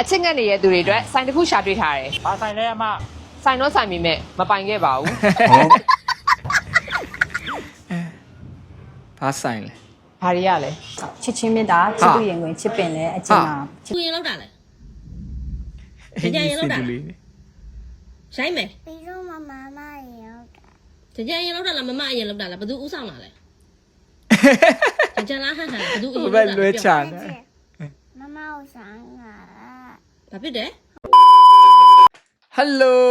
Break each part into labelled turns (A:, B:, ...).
A: အချစ်ငတ်နေတဲ့သူတွေအတွက်ဆိုင်တစ်ခုရှာတွေ့ထားတယ်
B: ဘာဆိုင်လဲအမ
A: ဆိုင်တော့ဆိုင်မိမဲ့မပိုင်ခဲ့ပါဘူး
C: ဘာဆိုင်လဲ
A: ဘာတွေရလဲ
D: ချစ်ချင်းမြတ်တာချစ်သူရင်ဝင်ချစ်ပင်လဲအချင်းမှာချစ်
E: သူရင်လောက်တာလဲ
C: အင်ကြီးစီတူလေး
E: ရိုင်းမယ်
F: ပြီးတော့မမမရေဟုတ်တာ
E: ကြကြရင်လောက်တာလားမမအရင်လောက်တာလားဘသူဥဆောင်လာလဲကြကြလားဟန်ဟန်ဘသူအ
C: ဟို
E: ရင်
C: ဘက်လွဲချ
F: ချ
C: တာ
F: စ်မမကိုဆိုင်က
E: ဘာဖြစ်တယ်
C: ဟယ်လို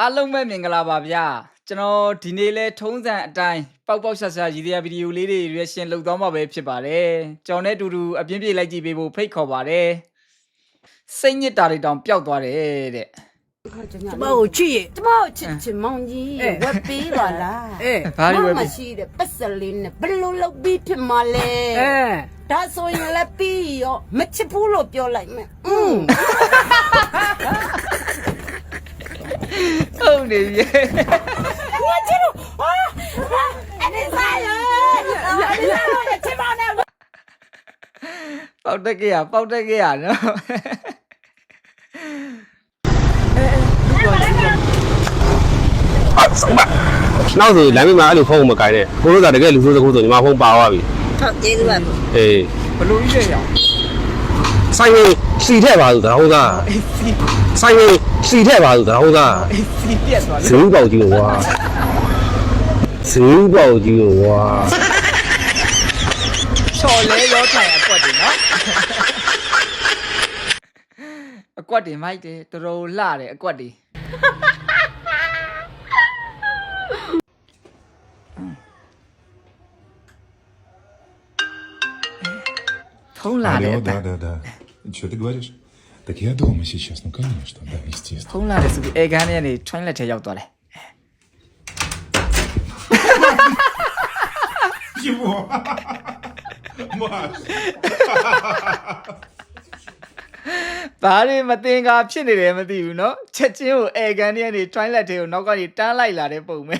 C: အားလုံးပဲမင်္ဂလာပါဗျာကျွန်တော်ဒီနေ့လဲထုံးစံအတိုင်းပေါက်ပေါက်ရှာရှာရည်ရွယ်ဗီဒီယိုလေးတွေ reaction လုပ်သွားမှာပဲဖြစ်ပါတယ်ကျွန်တော်နဲ့အတူတူအပြင်းပြေလိုက်ကြည့်ပေးဖို့ဖိတ်ခေါ်ပါတယ်စိတ်ညစ်တာတွေတောင်ပျောက်သွားတယ်တဲ့
G: ကျမကိုချစ်ရဲ့
H: ကျမကိုချစ်ချင်မောင်ကြီး
G: အေး
H: ဝက်ပေးပါလား
G: အေး
C: ဘာတွေဝယ်
H: မ
C: ပြီး
H: မရှိတဲ့ပတ်စလေးနဲ့ဘယ်လိုလုပ်ပြီးဖြစ်မှာလဲ
G: အဲ
H: ဒါဆိုရင်လည်းပြီးရောမချစ်ဘူးလို့ပြောလိုက်မယ်อืม
C: ဟုတ်နေပြီ
H: အဲ့ဒီဆိုင်ရအဲ့ဒီဆိုင်ရချစ်ပါနဲ့
C: ပေါက်တက်ကြရပေါက်တက်ကြရနော်
I: နောက်ဆိုလမ်းမမှာအဲ့လိုဖုန်းမကင်နဲ့ကိုတို့ကတကယ်လူဆိုးစကူဆိုညီမဖုန်းပါသွားပြီ
H: ဟုတ်ကျေးဇူးပါ
I: အေး
C: ဘလို့ကြီးရအောင်
I: ဆိုင်ရင်စီထက်ပါသူတဟုတ်သား
C: အေးစီ
I: ဆိုင်ရင်စီထက်ပါသူတဟုတ်သား
C: အေးစီပြက်သွား
I: ဇ
C: လို့
I: င်းပေါက်ကြီးကိုဝါဇင်းပေါက်ကြီးကိုဝါ
C: ချော်လဲရောထိုင်အကွက်တွေနော်အကွက်တွေမိုက်တယ်တော်တော်လှတယ်အကွက်တွေ ဖုံးလာတယ်
J: Алло, да, да, да. Что ты говоришь? Так я дома сейчас, ну конечно, да, естественно.
C: ဖုံးလာတယ်ဆိုပြီးအဲကန်ထဲကနေ train လက်ထဲရောက်သွားတယ်
J: Чего? Маш!
C: ဘာတွေမတင်ကားဖြစ်နေတယ်မသိဘူးเนาะချက်ချင်းကိုအဲကန်ထဲကနေ train လက်ထဲကိုနောက်ကနေတန်းလိုက်လာတဲ့ပုံပဲ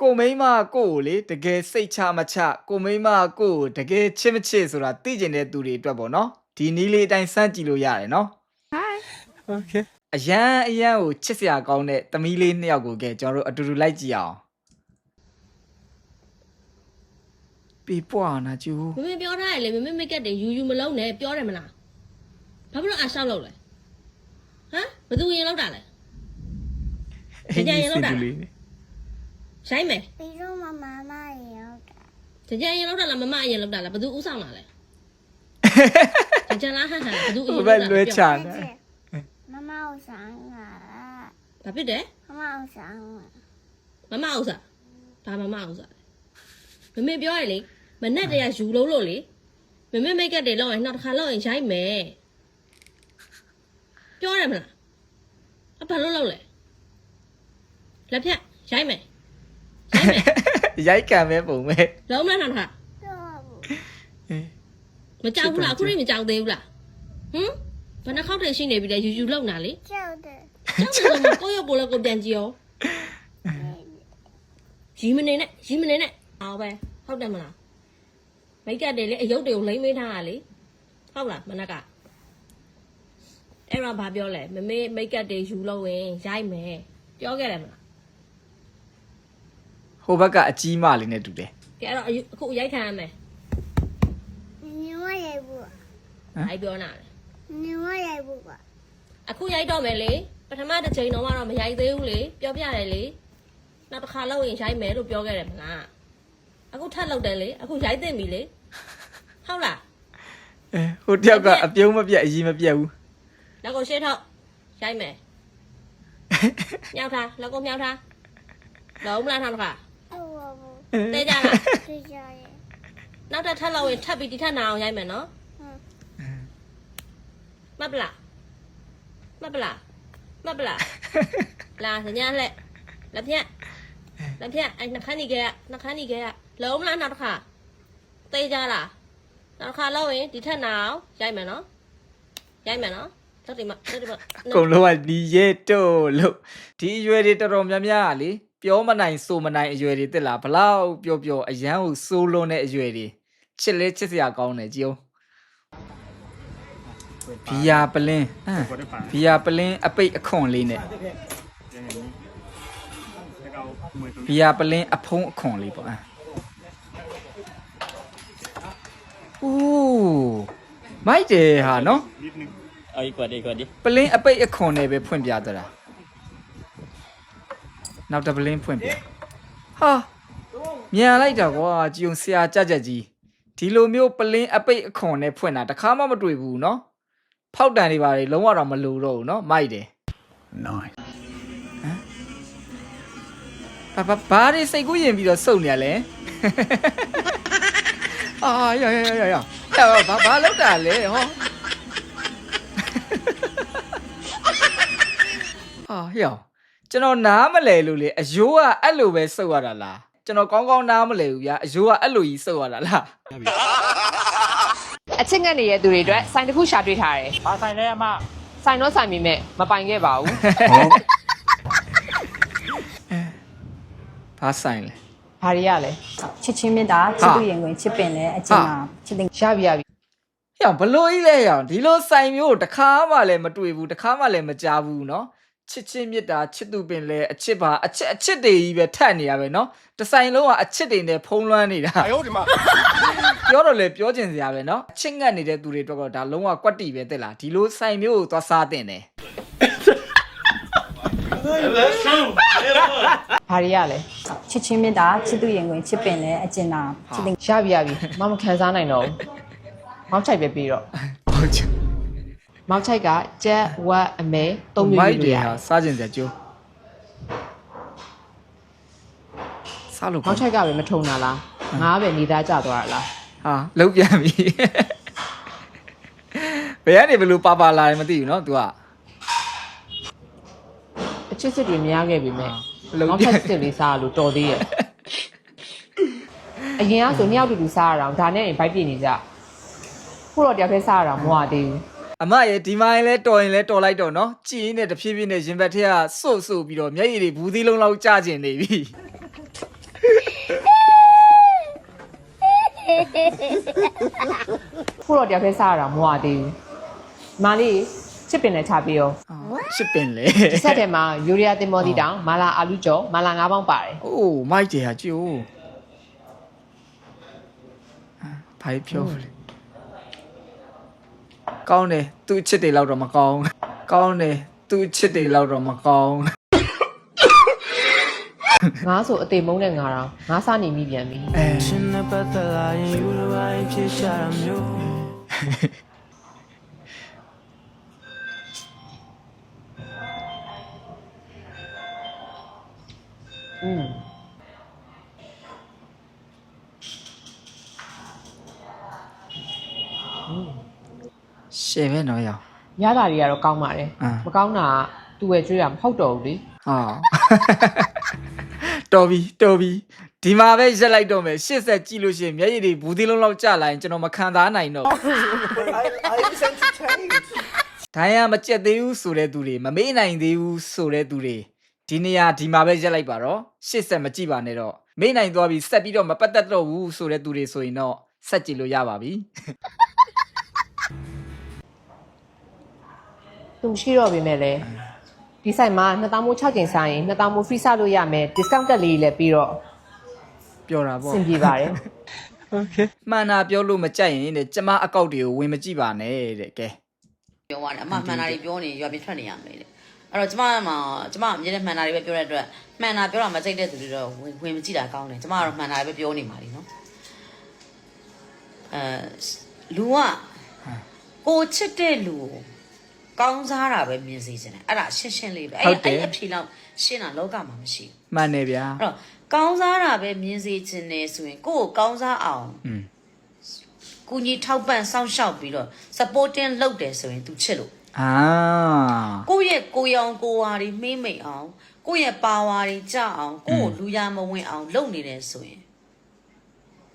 C: ကိုမိန်းမကိုကိုလေတကယ်စိတ်ချမချကိုမိန်းမကိုကိုတကယ်ချစ်မချစ်ဆိုတာသိကျင်တဲ့သူတွေအတွက်ပေါ့နော်ဒီနီးလေးအတိုင်းစမ်းကြည့်လို့ရတယ်နော်
G: Okay
C: အရန်အရန်ကိုချစ်စရာကောင်းတဲ့သမီးလေးနှစ်ယောက်ကိုကဲကျွန်တော်တို့အတူတူလိုက်ကြည့်အောင်ပေပွားနာကျူ
E: မမေပြောထားရလေမမေမိတ်ကက်တွေယူယူမလုံးနဲ့ပြောတယ်မလားဘာဖြစ်လို့အရှောက်လောက်လဲဟမ်ဘသူရင်လောက်တာလဲ
C: အင်ကြီးစီတူလေး
E: ရိုင်းမယ်
F: ပြီးတော့မမမရေဟုတ်တာ
E: ကြကြရင်လောက်တာလားမမအရင်လောက်တာလားဘသူဥဆောင်လာလဲကြကြလားဟန်ဟန်ဘသူအ
C: ဟို
E: ရင်
C: ဘ
E: လော
C: က်
E: က်တာ
C: လွဲချ
F: ချ
C: တာ
F: စ်မမကိုဆိုင်က
E: ဘာဖြစ်တယ်
F: မမကိုဆိုင်က
E: မမဥစားဘာမမဥစားလဲမမေပြောရလေမနဲ့တည်းကယူလုံးလို့လေမမေမိတ်ကက်တွေလောက်ရင်နောက်တစ်ခါလောက်ရင်ရိုက်မယ်ပြောရမလားအဘာလို့လောက်လဲလက်ဖြတ်ရိုက်မယ် ရိုက်မယ်
C: ရိုက်ကန်ပဲပုံပဲ
E: လုံးမလားနောက်တစ်ခါ
F: တော့ဘူး
E: မကြောက်ဘူးလားအခုနေ့မကြောက်သေးဘူးလားဟမ်ဘယ်နှခေါက်တည်းရှိနေပြီလဲယူယူလောက်နာလေ
F: ကြောက်တယ်
E: ကြောက်တယ်ဆိုမှကိုယ့်ရုပ်ကိုယ်လည်းကိုယ်ပြန်ကြည့်ရောရီမနေနဲ့ရီမနေနဲ့အောင်ပဲဟုတ်တယ်မလားမိတ်ကပ်တွေလေအယုတ်တွေကိုလိမ့်မေးထားတာလေဟုတ်လားမနက်ကအဲ့တော့ဘာပြောလဲမမေမိတ်ကပ်တွေယူလို့ဝင်ရိုက်မယ်ပြောခဲ့တယ်မလား
C: ဟိုဘက်ကအကြီးမလေးနဲ့တူတယ်
E: ကဲအဲ့တော့အယူအခုရိုက်ခံရမယ်
F: ညီမရေဘူး
E: အိုက်ပြောနာလေ
F: ညီမရေဘူးက
E: အခုရိုက်တော့မယ်လေပထမတစ်ချိန်တော့မှတော့မရိုက်သေးဘူးလေပြောပြတယ်လေနောက်တစ်ခါလောက်ရင်ရိုက်မယ်လို့ပြောခဲ့တယ်မလားအခုထပ်လောက်တယ်လေအခုရိုက်သိပြီလေဟုတ်လား
C: အဲဟိုတယောက်ကအပြုံးမပြတ်အကြီးမပြတ်ဘူး
E: လက်ကိုရှေ့ထောက်ရိုက်မယ် မြောက်ထားလက်ကိုမြောက်ထားလုံးမလားထောက်တစ်ခါ
F: ဟု တ်ဘူး
E: တဲကြလား
F: သိကြရေ
E: နောက်ထပ်ထပ်လောက်ရင်ထပ်ပြီးဒီထပ်နာအောင်ရိုက်မယ်နော်
F: ဟုတ်
E: မတ်ပလားမတ်ပလားမတ်ပလားလာစညာလက်လက်ဖြတ်လက်ဖြတ်အဲ့နှခမ်းနေကြရနှခမ်းနေကြရလုံးမလားနောက်တစ်ခါတဲကြလားနောက်တစ်ခါလောက်ရင်ဒီထက်နာအောင်ရိုက်မယ်နော်ရိုက်မယ်နော်တက်ဒီမတက်ဒီမ
C: အကုန်လုံးကဒီရဲတော့လို့ဒီအရွယ်တွေတော်တော်များများကလေ ပြောမနိုင်ဆိုမနိုင်အရွယ်တွေတက်လာဘလောက်ပြောပြောအရန်ကိုစိုးလွန်းတဲ့အရွယ်တွေချစ်လဲချစ်စရာကောင်းတယ်ကြည်ဦးဘီယာပလင်းဘီယာပလင်းအပိတ်အခွန်လေးနဲ့ဘီယာပလင်းအဖုံးအခွန်လေးပေါ့အိုးမိုက်တယ်ဟာနော်
B: အိုးကွာဒီကွာဒီ
C: ပလင်းအပိတ်အခွန်နဲ့ပဲဖွင့်ပြသွားတာ နောက်တစ်ပလင်းဖွင့်ပြဟာမြန်လိုက်တာကွာကြည်ုံဆရာကြက်ကြက်ကြီးဒီလိုမျိုးပလင်းအပိတ်အခွန်နဲ့ဖွင့်တာတစ်ခါမှမတွေ့ဘူးเนาะဖောက်တန်တွေပါလေလုံးဝတော့မလိုတော့ဘူးเนาะမိုက်တယ်
J: Nice.
C: ဘာဘာဘာတွေစိတ်ကူးရင်ပြီးတော့စုံနေရလဲအာရရရရရဘာဘာလောက်တာလဲဟောအာဟေ့ ကျွန်တော်နားမလဲလို့လေအယိုးကအဲ့လိုပဲစုပ်ရတာလားကျွန်တော်ကောင်းကောင်းနားမလဲဘူးဗျာအယိုးကအဲ့လိုကြီးစုပ်ရတာလား
A: အချစ်ငတ်နေတဲ့သူတွေအတွက်ဆိုင်တစ်ခုရှာတွေ့ထားတယ်
B: พาใส่เลยอะมา
A: ဆိုင်တော့ဆိုင်ပြီမဲ့မပိုင်ခဲ့ပါဘူး
C: ဘာဆိုင်လဲ
A: ဘာတွေရလဲ
D: ချစ်ချင်းမြတ်တာချစ်သူရင်ဝင်ချစ်ပင်လဲအကျဉ်းမှာချစ်တဲ့
A: ရပြီရပြီ
C: ဟေ့ဘလို့ကြီးလဲဟေ့ဒီလိုဆိုင်မျိုးကိုတစ်ခါမှလည်းမတွေ့ဘူးတစ်ခါမှလည်းမကြားဘူးเนาะ ချစ်ချင်းမြတ်တာချစ်သူပင်လဲအချစ်ပါအချစ်အချစ်တွေကြီးပဲထက်နေရပဲเนาะတဆိုင်လုံးကအချစ်တွေနဲ့ဖုံးလွှမ်းနေတာ
I: အယောဒီမှာ
C: ပြောတော့လေပြောကျင်စရာပဲเนาะအချစ်ငတ်နေတဲ့သူတွေအတွက်တော့ဒါလုံးဝကွက်တီပဲတက်လာဒီလိုဆိုင်မျိုးကိုသွားစားတင်တယ်
A: ဘာရီရလဲ
D: ချစ်ချင်းမြတ်တာချစ်သူရင်ဝင်ချစ်ပင်လဲအကျင်တာချစ်တင်
A: ရပြီရပြီမမခံစားနိုင်တော့ဘူးမောက်ချိုက်ပဲပြီးတော့
C: ဟုတ်ချင်
A: မောက်ချိုက်ကကြက်ဝက်အမဲသုံးမျိုး
C: မိုက်
A: ယူ
C: တယ်
A: ရ
C: ဟာစားကျင်စရာကျိုးစားလို့
A: မောက်ချိုက်ကပဲမထုံတာလားငါပဲနေသားကြသွားတာလား
C: ဟာလုံးပြန်ပြီဘယ်ကနေဘယ်လိုပါပါလာတယ်မသိဘူးเนาะ तू อ่ะ
A: အချစ်စစ်တွေမရခဲ့ပြီမဲ့
C: လုံး
A: မောက်
C: ပြ
A: ချို
C: န်
A: က်စစ်လေးစားရလို့တော်သေးရဲ့အရင်ကဆိုနှစ်ယောက်တူတူစားရအောင်ဒါနဲ့ရင်ဘိုက်ပြည့်နေကြခုတော့တယောက်တည်းစားရအောင်မဝသေးဘူး
C: အမရဲ့ဒီမိုင်းလဲတော်ရင်လဲတော်လိုက်တော့နော်ကြည်ရင်းနဲ့တဖြည်းဖြည်းနဲ့ရင်ဘတ်ထက်ကစို့စို့ပြီးတော့မျက်ရည်တွေဘူးသီးလုံးလောက်ကျကျင်နေပြီ
A: ခုတော့တယောက်တည်းစားရတာမဝသေးဘူးမာလေးချစ်ပင်နဲ့ချပြီးရော
C: ရှစ်ပင်လေ
A: တစ်ဆက်တည်းမှာယူရီယာတင်မော်တီတောင်မာလာအာလူကျော်မာလာငါးပေါင်းပါတယ်
C: အိုးမိုက်တယ်ဟာကြိုးဘာပြောလဲ ကောင်းတယ်သူ့ချစ်တွေလောက်တော့မကောင်းကောင်းတယ်သူ့ချစ်တွေလောက်တော့မကောင်း
A: ငါဆိုအသေးမုန်းတဲ့ငါတော့ငါစားနေမိပြန်ပြီ
C: အဲ
B: ရှင်နဲ့ပတ်သက်လာရင်ယူလိုပါဖြစ်ရှာတာမျိုး
A: อืม
C: ရှယ်ပဲနော်ရောင်
A: ရတာတွေကတော့ကောင်းပါတယ်
C: အာ
A: မကောင်းတာကသူ့ရဲ့ကြွေးတာမဟုတ်တော့ဘူးလေ
C: ဟာတော်ပြီတော်ပြီဒီမှာပဲရက်လိုက်တော့မယ်ရှစ်ဆက်ကြည့်လို့ရှိရင်မျက်ရည်တွေဘူးသီးလုံးလောက်ကျလာရင်ကျွန်တော်မခံစားနိုင်တော့ဘူးဒိုင်းရမကြက်သေးဘူးဆိုတဲ့သူတွေမမေ့နိုင်သေးဘူးဆိုတဲ့သူတွေဒီနေရာဒီမှာပဲရက်လိုက်ပါတော့ရှစ်ဆက်မကြည့်ပါနဲ့တော့မေ့နိုင်သွားပြီဆက်ပြီးတော့မပတ်သက်တော့ဘူးဆိုတဲ့သူတွေဆိုရင်တော့ဆက်ကြည့်လို့ရပါပြီ
A: သူမရှိတော့ပြီမဲ့လေဒီဆိုင်မှာ2000မိုး6ကျင်စားရင်2000မိုး free စားလို့ရမယ် discount တက်လေးလည်းပြီးတော့
C: ပြောတာ
A: အ
C: ပေါ့
A: ဆင်ပြေပါတယ်
C: မှန်တာပြောလို့မကြိုက်ရင်တဲ့ကျမအကောက်တွေကိုဝင်မကြည့်ပါနဲ့တဲ့ကဲ
H: ပြောရတယ်အမမှန်တာတွေပြောနေရွာပြထွက်နေရမယ်လေအဲ့တော့ကျမကကျမအမြဲတမ်းမှန်တာတွေပဲပြောတဲ့အတွက်မှန်တာပြောတာမကြိုက်တဲ့သူတွေတော့ဝင်ဝင်မကြည့်တာကောင်းတယ်ကျမကတော့မှန်တာတွေပဲပြောနေပါလိမ့်နော်အဲလူကကိုချစ်တဲ့လူကို ကောင်းစားတာပဲမြင်စေချင်တယ်အဲ့ဒါရှင်းရှင်းလေးပဲအဲ့အဲ့အဖြေလောက်ရှင်းတာလောကမှာမရှိဘူး
C: မှန်တယ်ဗျာ
H: အဲ့တော့ကောင်းစားတာပဲမြင်စေချင်တယ်ဆိုရင်ကိုယ့်ကိုကောင်းစားအောင်
C: อืม
H: ကူညီထောက်ပံ့စောင့်ရှောက်ပြီးတော့ supporting လုပ်တယ်ဆိုရင် तू ချစ်လို့
C: အာ
H: ကိုယ့်ရဲ့ကိုယ်ရောင်ကိုယ်ဝါတွေမေးမိတ်အောင်ကိုယ့်ရဲ့ပါဝါတွေကြအောင်ကိုယ့်ကိုလူရမဝင်အောင်လုပ်နေတယ်ဆိုရင်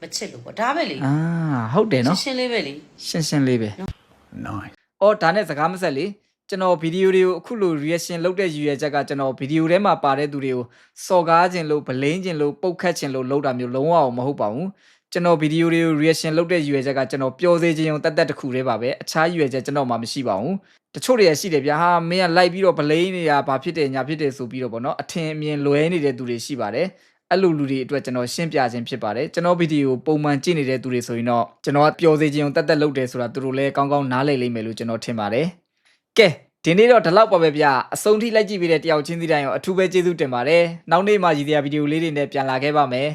H: မချစ်လို့ပေါ့ဒါပဲလေ
C: အာဟုတ်တယ်နော်
H: ရှင်းရှင်းလေးပဲလေ
C: ရှင်းရှင်းလေးပဲ
J: Nice.
C: အော်ဒါနဲ့စကားမဆက်လေကျွန်တော်ဗီဒီယိုတွေကိုအခုလို reaction လုပ်တဲ့ရည်ရွယ်ချက်ကကျွန်တော်ဗီဒီယိုထဲမှာပါတဲ့သူတွေကိုစော်ကားခြင်းလို့ဗလိန်းခြင်းလို့ပုတ်ခတ်ခြင်းလို့လုပ်တာမျိုးလုံးဝမဟုတ်ပါဘူးကျွန်တော်ဗီဒီယိုတွေကို reaction လုပ်တဲ့ရွယ်ချက်ကကျွန်တော်ပျော်စေခြင်းုံတက်တက်တစ်ခုတည်းပါပဲအခြားရွယ်ချက်ကျွန်တော်မှမရှိပါဘူးတချို့တွေကရှိတယ်ဗျာဟာမင်းကလိုက်ပြီးတော့ဗလိန်နေတာဘာဖြစ်တယ်ညာဖြစ်တယ်ဆိုပြီးတော့ဗောနော်အထင်အမြင်လွဲနေတဲ့သူတွေရှိပါတယ် အဲ့လိုလူတွေအတွက်ကျွန်တော်ရှင်းပြခြင်းဖြစ်ပါတယ်ကျွန်တော်ဗီဒီယိုပုံမှန်ကြည့်နေတဲ့သူတွေဆိုရင်တော့ကျွန်တော်ကပျော်စေခြင်းုံတက်တက်လုပ်တယ်ဆိုတာသူတို့လည်းကောင်းကောင်းနားလည်လိမ့်မယ်လို့ကျွန်တော်ထင်ပါတယ်ကဲဒီနေ့တော့ဒီလောက်ပါပဲဗျအဆုံးထိလိုက်ကြည့်ပြီးတဲ့တယောက်ချင်းစီတိုင်းရောအထူးပဲကျေးဇူးတင်ပါတယ်နောက်နေ့မှရည်ရွယ်ဗီဒီယိုလေးတွေနဲ့ပြန်လာခဲ့ပါမယ်